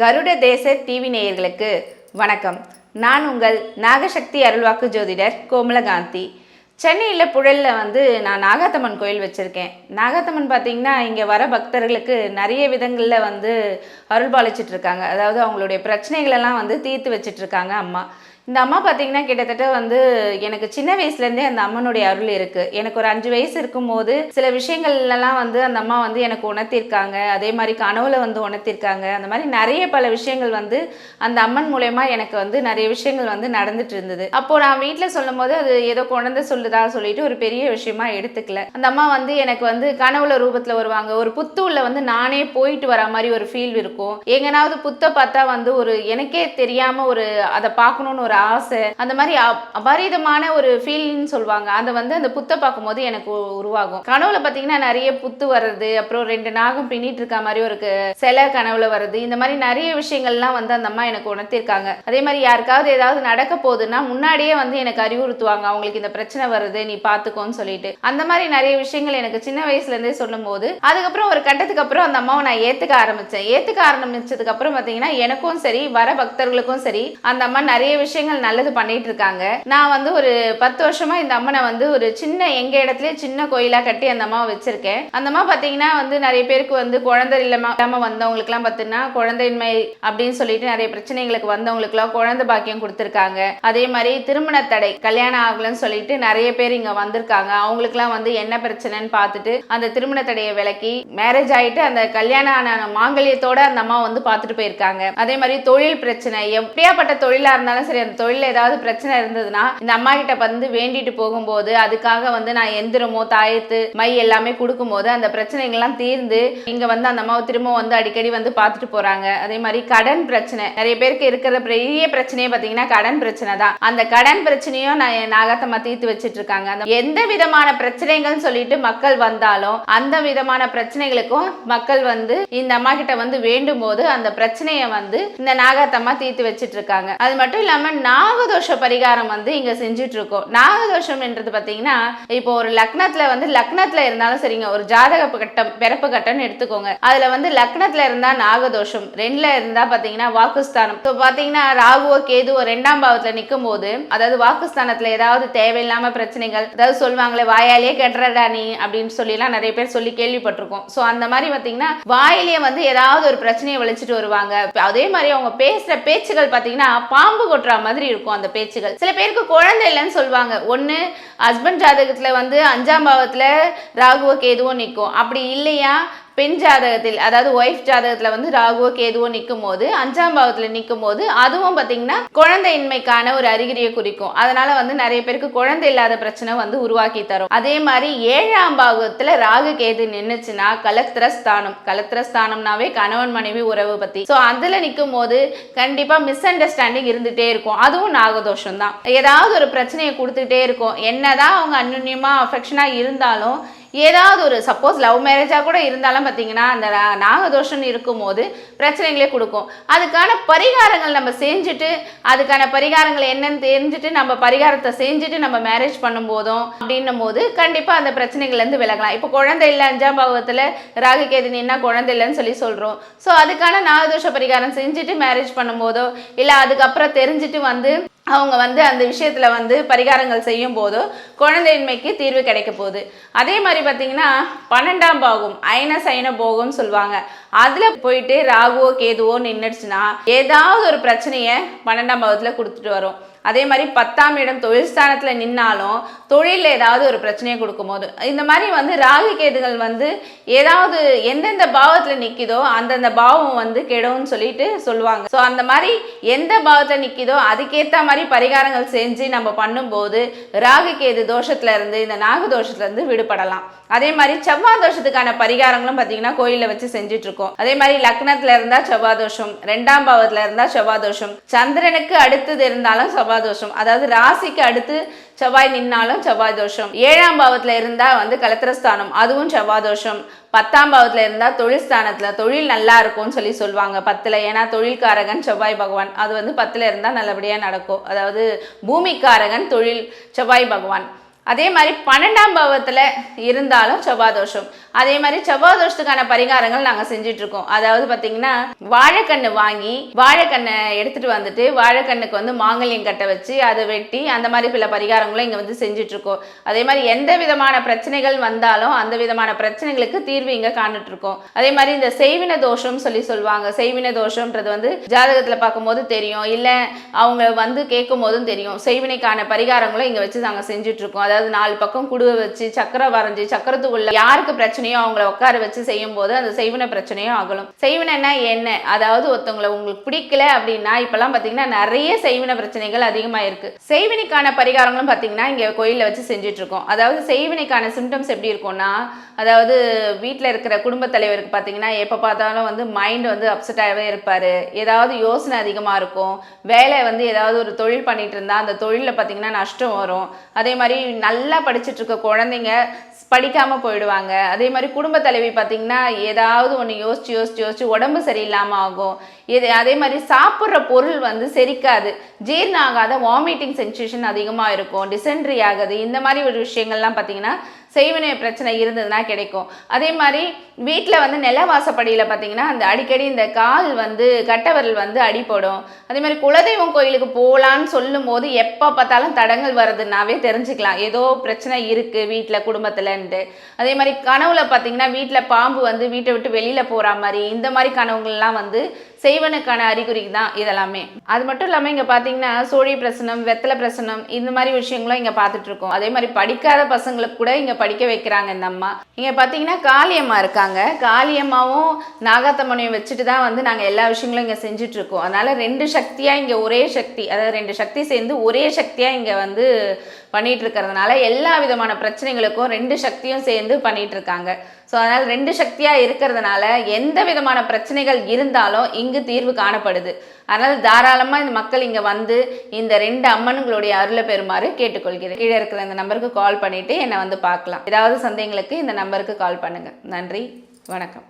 கருட தேச டிவி நேயர்களுக்கு வணக்கம். நான் உங்கள் நாகசக்தி அருள்வாக்கு ஜோதிடர் கோமலகாந்தி. சென்னையில் புழலில் வந்து நான் நாகாத்தம்மன் கோயில் வச்சுருக்கேன். நாகாத்தம்மன் பார்த்திங்கன்னா இங்கே வர பக்தர்களுக்கு நிறைய விதங்களில் வந்து அருள் அதாவது அவங்களுடைய பிரச்சனைகளெல்லாம் வந்து தீர்த்து வச்சிட்ருக்காங்க அம்மா. இந்த அம்மா பார்த்தீங்கன்னா கிட்டத்தட்ட வந்து எனக்கு சின்ன வயசுலேருந்தே அந்த அம்மனுடைய அருள் இருக்குது எனக்கு ஒரு அஞ்சு வயசு இருக்கும்போது சில விஷயங்கள்லாம் வந்து அந்த அம்மா வந்து எனக்கு உணர்த்திருக்காங்க. அதே மாதிரி கனவுல வந்து உணர்த்திருக்காங்க. அந்த மாதிரி நிறைய பல விஷயங்கள் வந்து அந்த அம்மன் மூலயமா எனக்கு வந்து நிறைய விஷயங்கள் வந்து நடந்துட்டு இருந்தது. அப்போ நான் வீட்டில் சொல்லும் போது அது ஏதோ குழந்தை சொல்லுதா சொல்லிட்டு ஒரு பெரிய விஷயமா எடுத்துக்கல. அந்த அம்மா வந்து எனக்கு வந்து கனவுல ரூபத்தில் வருவாங்க. ஒரு புத்தூர்ல வந்து நானே போயிட்டு வர மாதிரி ஒரு ஃபீல் இருக்கும். எங்கனாவது புத்தை பார்த்தா வந்து ஒரு எனக்கே தெரியாம ஒரு அதை பார்க்கணும்னு ஒரு ஆசை. அந்த மாதிரி அபரிதமான ஒரு ஃபீல்னு சொல்லுவாங்க. அதை வந்து அந்த புத்தை பார்க்கும்போது எனக்கு உருவாகும். கனவுல பார்த்தீங்கன்னா நிறைய புத்து வர்றது அப்புறம் ரெண்டு நாகம் பின்னிட்டு இருக்க மாதிரி ஒரு சிலை கனவுல வருது இந்த மாதிரி நிறைய விஷயங்கள்லாம் வந்து அந்த அம்மா எனக்கு உணர்த்திருக்காங்க. அதே மாதிரி யாருக்காவது ஏதாவது நடக்க போகுதுன்னா முன்னாடியே வந்து எனக்கு அறிவுறுத்துவாங்க. அவங்களுக்கு இந்த பிரச்சனை வருது நீ பார்த்துக்கோன்னு சொல்லிட்டு. அந்த மாதிரி நிறைய விஷயங்கள் எனக்கு சின்ன வயசுல இருந்தே சொல்லும் போது அதுக்கப்புறம் ஒரு கட்டத்துக்கு அப்புறம் அந்த அம்மாவை நான் ஏத்துக்க ஆரம்பிச்சேன். ஏத்துக்க ஆரம்பிச்சதுக்கு அப்புறம் பாத்தீங்கன்னா எனக்கும் சரி வர பக்தர்களுக்கும் சரி அந்த அம்மா நிறைய விஷயங்கள் நல்லது பண்ணிட்டு இருக்காங்க நான் வந்து ஒரு பத்து வருஷமா இந்த அம்மனை வந்து ஒரு சின்ன எங்க இடத்துலயே சின்ன கோயிலா கட்டி அந்த அம்மாவை வச்சிருக்கேன். அந்த அம்மா பாத்தீங்கன்னா வந்து நிறைய பேருக்கு வந்து குழந்தை இல்லாம இல்லாம வந்தவங்களுக்குலாம் பார்த்தீங்கன்னா குழந்தையின்மை அப்படின்னு சொல்லிட்டு நிறைய பிரச்சனைகளுக்கு வந்தவங்களுக்குலாம் குழந்தை பாக்கியம் கொடுத்துருக்காங்க. அதே மாதிரி திருமண தடை கல்யாணம் ஆகலன்னு சொல்லிட்டு நிறைய பேர் இங்க வந்திருக்காங்க. அவங்களுக்குலாம் வந்து என்ன பிரச்சனைன்னு பார்த்துட்டு அந்த திருமண தடையை விலக்கி மேரேஜ் ஆயிட்டு அந்த கல்யாணம் ஆன மாங்கல்யத்தோட அந்த அம்மா வந்து பார்த்துட்டு போயிருக்காங்க. அதே மாதிரி தொழில் பிரச்சனை எப்படியாப்பட்ட தொழிலா இருந்தாலும் சரி அந்த தொழில ஏதாவது பிரச்சனை இருந்ததுன்னா இந்த அம்மா கிட்ட வந்து வேண்டிட்டு போகும்போது அதுக்காக வந்து நான் எந்திரமோ தாயத்து மை எல்லாமே கொடுக்கும்போது அந்த பிரச்சனைகள்லாம் தீர்ந்து இங்க வந்து அந்த அம்மாவை திரும்ப வந்து அடிக்கடி வந்து பார்த்துட்டு போறாங்க. அதே மாதிரி கடன் பிரச்சனை. நிறைய பேருக்கு இருக்கிற பெரிய பிரச்சனையே பார்த்தீங்கன்னா கடன் பிரச்சனை தான். அந்த கடன் பிரச்சனையும் நான் என் நாகத்தம்மா தீர்த்து வச்சிட்டு இருக்காங்க அந்த எந்த விதமான பிரச்சனைகள்னு சொல்லிட்டு மக்கள் வந்தாலும் அந்த விதமான பிரச்சனைகளுக்கும் மக்கள் வந்து இந்த அம்மா கிட்ட வந்து வேண்டும் போது அந்த பிரச்சனையை வந்து இந்த நாகத்தம்மா தீர்த்து வச்சிட்டு இருக்காங்க அது மட்டும் இல்லாம நாகதோஷ பரிகாரம் வந்து இங்க செஞ்சுட்டு இருக்கோம் நாகதோஷம் என்றது பாத்தீங்கன்னா இப்போ ஒரு லக்னத்துல வந்து லக்னத்துல இருந்தாலும் சரிங்க ஒரு ஜாதக கட்டம் பிறப்பு கட்டம்னு எடுத்துக்கோங்க. அதுல வந்து லக்னத்துல இருந்தா நாகதோஷம் ரெண்டுல இருந்தா பாத்தீங்கன்னா வாக்குஸ்தானம். இப்போ பாத்தீங்கன்னா ராகுவோ கேதுவோ ரெண்டாம் பாவத்துல நிற்கும் போது அதாவது வாக்குஸ்தானத்துல ஏதாவது தேவையில்லாம பிரச்சனைகள் அதாவது சொல்லுவாங்களே வாயாலேயே கெட்டுறடா நீ அப்படின்னு சொல்லிலாம் நிறைய பேர் சொல்லி கேள்விப்பட்டிருக்கோம். ஸோ அந்த மாதிரி பாத்தீங்கன்னா வாயிலேயே வந்து ஏதாவது ஒரு பிரச்சனையை விளைச்சிட்டு வருவாங்க. அதே மாதிரி அவங்க பேசுற பேச்சுகள் பாத்தீங்கன்னா பாம்பு கொட்டுற மாதிரி மாதிரி இருக்கும் அந்த பேச்சுகள். சில பேருக்கு குழந்தை இல்லைன்னு சொல்லுவாங்க. ஒன்று ஹஸ்பண்ட் ஜாதகத்தில் வந்து அஞ்சாம் பாவத்தில் ராகுவோ கேதுவோ நிற்கும் அப்படி இல்லையா? பெண் ஜாதகத்தில் அதாவது ஒய்ஃப் ஜாதகத்தில் வந்து ராகுவோ கேதுவோ நிற்கும் போது அஞ்சாம் பாவத்தில் நிற்கும் போது அதுவும் பார்த்தீங்கன்னா குழந்தையின்மைக்கான ஒரு அறிகுறியை குறிக்கும். அதனால வந்து நிறைய பேருக்கு குழந்தை இல்லாத பிரச்சனை வந்து உருவாக்கி தரும். அதே மாதிரி ஏழாம் பாவத்தில் ராகு கேது நின்றுச்சுன்னா கலத்திரஸ்தானம். ஸ்தானம் கலத்திர ஸ்தானம்னாவே கணவன் மனைவி உறவு பற்றி ஸோ அதில் நிற்கும் போது கண்டிப்பாக மிஸ் அண்டர்ஸ்டாண்டிங் இருந்துகிட்டே இருக்கும். அதுவும் நாகதோஷம் தான் ஏதாவது ஒரு பிரச்சனையை கொடுத்துட்டே இருக்கும். என்னதான் அவங்க அந்யுன்யமா அஃபெக்ஷனாக இருந்தாலும் ஏதாவது ஒரு சப்போஸ் லவ் மேரேஜாக கூட இருந்தாலும் பார்த்தீங்கன்னா அந்த நாகதோஷம் இருக்கும்போது பிரச்சனைகளே கொடுக்கும். அதுக்கான பரிகாரங்கள் நம்ம செஞ்சுட்டு அதுக்கான பரிகாரங்கள் என்னன்னு தெரிஞ்சுட்டு நம்ம பரிகாரத்தை செஞ்சுட்டு நம்ம மேரேஜ் பண்ணும்போதும் அப்படின்னும் போது கண்டிப்பாக அந்த பிரச்சனைகள்லேருந்து விலகலாம். இப்போ குழந்தை இல்லை அஞ்சாம் பாவத்தில் ராகு கேது குழந்தை இல்லைன்னு சொல்லி சொல்கிறோம் ஸோ அதுக்கான நாகதோஷ பரிகாரம் செஞ்சுட்டு மேரேஜ் பண்ணும்போதோ இல்லை அதுக்கப்புறம் தெரிஞ்சுட்டு வந்து அவங்க வந்து அந்த விஷயத்தில் வந்து பரிகாரங்கள் செய்யும் போது குழந்தையின்மைக்கு தீர்வு கிடைக்க போகுது. அதே மாதிரி பார்த்தீங்கன்னா பன்னெண்டாம் பாகம் அயன சைன போகம்னு சொல்லுவாங்க. அதில் போயிட்டு ராகுவோ கேதுவோ நின்றுச்சுன்னா ஏதாவது ஒரு பிரச்சனையை பன்னெண்டாம் பாகத்தில் கொடுத்துட்டு வரும். அதே மாதிரி பத்தாம் இடம் தொழில் ஸ்தானத்தில் நின்னாலும் தொழிலில் ஏதாவது ஒரு பிரச்சனையை கொடுக்கும்போது இந்த மாதிரி வந்து ராகு கேதுகள் வந்து ஏதாவது எந்தெந்த பாவத்தில் நிற்கிதோ அந்தந்த பாவம் வந்து கெடும்னு சொல்லிட்டு சொல்லுவாங்க. ஸோ அந்த மாதிரி எந்த பாவத்தில் நிற்கிதோ அதுக்கேற்ற மாதிரி பரிகாரங்கள் செஞ்சு நம்ம பண்ணும்போது ராகு கேது தோஷத்துல இருந்து இந்த நாக தோஷத்துலேருந்து விடுபடலாம். அதே மாதிரி செவ்வாய் தோஷத்துக்கான பரிகாரங்களும் பார்த்தீங்கன்னா கோயிலில் வச்சு செஞ்சுட்டு இருக்கோம் அதே மாதிரி லக்னத்தில் இருந்தால் செவ்வாய் தோஷம் ரெண்டாம் பாவத்தில் இருந்தால் செவ்வாய் தோஷம் சந்திரனுக்கு அடுத்தது இருந்தாலும் செவ்வாய் தோஷம். அதாவது ராசிக்கு அடுத்து செவ்வாய் நின்னாலும் செவ்வாய் தோஷம். ஏழாம் பாவத்தில் இருந்தால் வந்து கலத்திரஸ்தானம் அதுவும் செவ்வாய் தோஷம். பத்தாம் பாவத்தில் இருந்தால் தொழில் ஸ்தானத்தில் தொழில் நல்லா இருக்கும்னு சொல்லி சொல்லுவாங்க பத்தில். ஏன்னா தொழில்காரகன் செவ்வாய் பகவான். அது வந்து பத்தில் இருந்தால் நல்லபடியாக நடக்கும். அதாவது பூமிக்காரகன் தொழில் செவ்வாய் பகவான். அதே மாதிரி பன்னெண்டாம் பாவத்தில் இருந்தாலும் செவ்வாதோஷம். அதே மாதிரி செவ்வாதோஷத்துக்கான பரிகாரங்கள் நாங்கள் செஞ்சுட்டு இருக்கோம் அதாவது பார்த்தீங்கன்னா வாழைக்கண்ணு வாங்கி வாழைக்கண்ணை எடுத்துட்டு வந்துட்டு வாழைக்கண்ணுக்கு வந்து மாங்கல்யம் கட்ட வச்சு அதை வெட்டி அந்த மாதிரி சில பரிகாரங்களும் இங்கே வந்து செஞ்சுட்டு இருக்கோம் அதே மாதிரி எந்த விதமான பிரச்சனைகள் வந்தாலும் அந்த விதமான பிரச்சனைகளுக்கு தீர்வு இங்கே காண்டுட்டு இருக்கோம் அதே மாதிரி இந்த செய்வின தோஷம் சொல்லி சொல்லுவாங்க. செய்வின தோஷம்ன்றது வந்து ஜாதகத்தில் பார்க்கும்போது தெரியும். இல்லை அவங்க வந்து கேட்கும் போதும் தெரியும். செய்வினைக்கான பரிகாரங்களும் இங்கே வச்சு நாங்கள் செஞ்சுட்டு இருக்கோம் அதாவது நாலு பக்கம் குடுவை வச்சு சக்கரை வரைஞ்சி சக்கரத்துக்குள்ள யாருக்கு பிரச்சனையோ அவங்கள உட்கார வச்சு செய்யும் போது அந்த செய்வன பிரச்சனையும் ஆகலும் செய்வினைனா என்ன? அதாவது ஒருத்தவங்களை உங்களுக்கு பிடிக்கல அப்படின்னா இப்பெல்லாம் பார்த்தீங்கன்னா நிறைய செய்வின பிரச்சனைகள் அதிகமாக இருக்கு செய்வினைக்கான பரிகாரங்களும் பார்த்தீங்கன்னா இங்கே கோயிலில் வச்சு செஞ்சுட்டு இருக்கோம் அதாவது செய்வினைக்கான சிம்டம்ஸ் எப்படி இருக்கும்னா அதாவது வீட்டில் இருக்கிற குடும்பத் தலைவருக்கு பார்த்தீங்கன்னா எப்போ பார்த்தாலும் வந்து மைண்ட் வந்து அப்செட்டாகவே இருப்பார். ஏதாவது யோசனை அதிகமாக இருக்கும். வேலை வந்து ஏதாவது ஒரு தொழில் பண்ணிட்டு இருந்தால் அந்த தொழிலில் பார்த்தீங்கன்னா நஷ்டம் வரும். அதே மாதிரி நல்லா படிச்சுட்டு இருக்க குழந்தைங்க படிக்காமல் போயிடுவாங்க. அதே மாதிரி குடும்ப தலைவி பார்த்தீங்கன்னா ஏதாவது ஒன்று யோசிச்சு யோசிச்சு யோசிச்சு உடம்பு சரியில்லாமல் ஆகும். இது அதே மாதிரி சாப்பிட்ற பொருள் வந்து செரிக்காது. ஜீரணம் ஆகாத வாமிட்டிங் சென்சேஷன் அதிகமாக இருக்கும். டிசென்ட்ரி ஆகுது. இந்த மாதிரி ஒரு விஷயங்கள்லாம் பார்த்தீங்கன்னா செய்வினை பிரச்சனை இருந்ததுன்னா கிடைக்கும். அதே மாதிரி வீட்டில் வந்து நில வாசப்படியில் பார்த்தீங்கன்னா அந்த அடிக்கடி இந்த கால் வந்து கட்டவரல் வந்து அடிப்படும் அதே மாதிரி குலதெய்வம் கோயிலுக்கு போகலான்னு சொல்லும் போது எப்போ பார்த்தாலும் தடங்கள் வருதுன்னாவே தெரிஞ்சுக்கலாம். ஏதோ பிரச்சனை இருக்குது வீட்டில் குடும்பத்தில்ன்ட்டு. அதே மாதிரி கனவுல பார்த்தீங்கன்னா வீட்டில் பாம்பு வந்து வீட்டை விட்டு வெளியில் போகிற மாதிரி இந்த மாதிரி கனவுகள்லாம் வந்து செய்வனுக்கான அறிகுறி தான் இதெல்லாமே. அது மட்டும் இல்லாமல் இங்கே பார்த்தீங்கன்னா சோழி பிரசனம் வெத்தலை பிரசனம் இந்த மாதிரி விஷயங்களும் இங்கே பார்த்துட்டு இருக்கோம். அதே மாதிரி படிக்காத பசங்களுக்கு கூட இங்கே படிக்க வைக்கிறாங்க இந்த அம்மா. இங்கே பார்த்தீங்கன்னா காளியம்மா இருக்காங்க. காளியம்மாவும் நாகாத்தம்மனையும் வச்சுட்டு தான் வந்து நாங்கள் எல்லா விஷயங்களும் இங்கே செஞ்சுட்டு இருக்கோம். அதனால ரெண்டு சக்தியாக இங்கே ஒரே சக்தி அதாவது ரெண்டு சக்தி சேர்ந்து ஒரே சக்தியாக இங்கே வந்து பண்ணிட்டு இருக்கிறதுனால எல்லா விதமான பிரச்சனைகளுக்கும் ரெண்டு சக்தியும் சேர்ந்து பண்ணிட்டு இருக்காங்க ஸோ அதனால் ரெண்டு சக்தியாக இருக்கிறதுனால எந்த விதமான பிரச்சனைகள் இருந்தாலும் இங்கு தீர்வு காணப்படுது. அதனால் தாராளமாக இந்த மக்கள் இங்கே வந்து இந்த ரெண்டு அம்மனுங்களுடைய அருளை பெறுமாறு கேட்டுக்கொள்கிறேன். கீழே இருக்கிற இந்த நம்பருக்கு கால் பண்ணிவிட்டு என்னை வந்து பார்க்கலாம். ஏதாவது சந்தேகங்களுக்கு இந்த நம்பருக்கு கால் பண்ணுங்கள் நன்றி. வணக்கம்.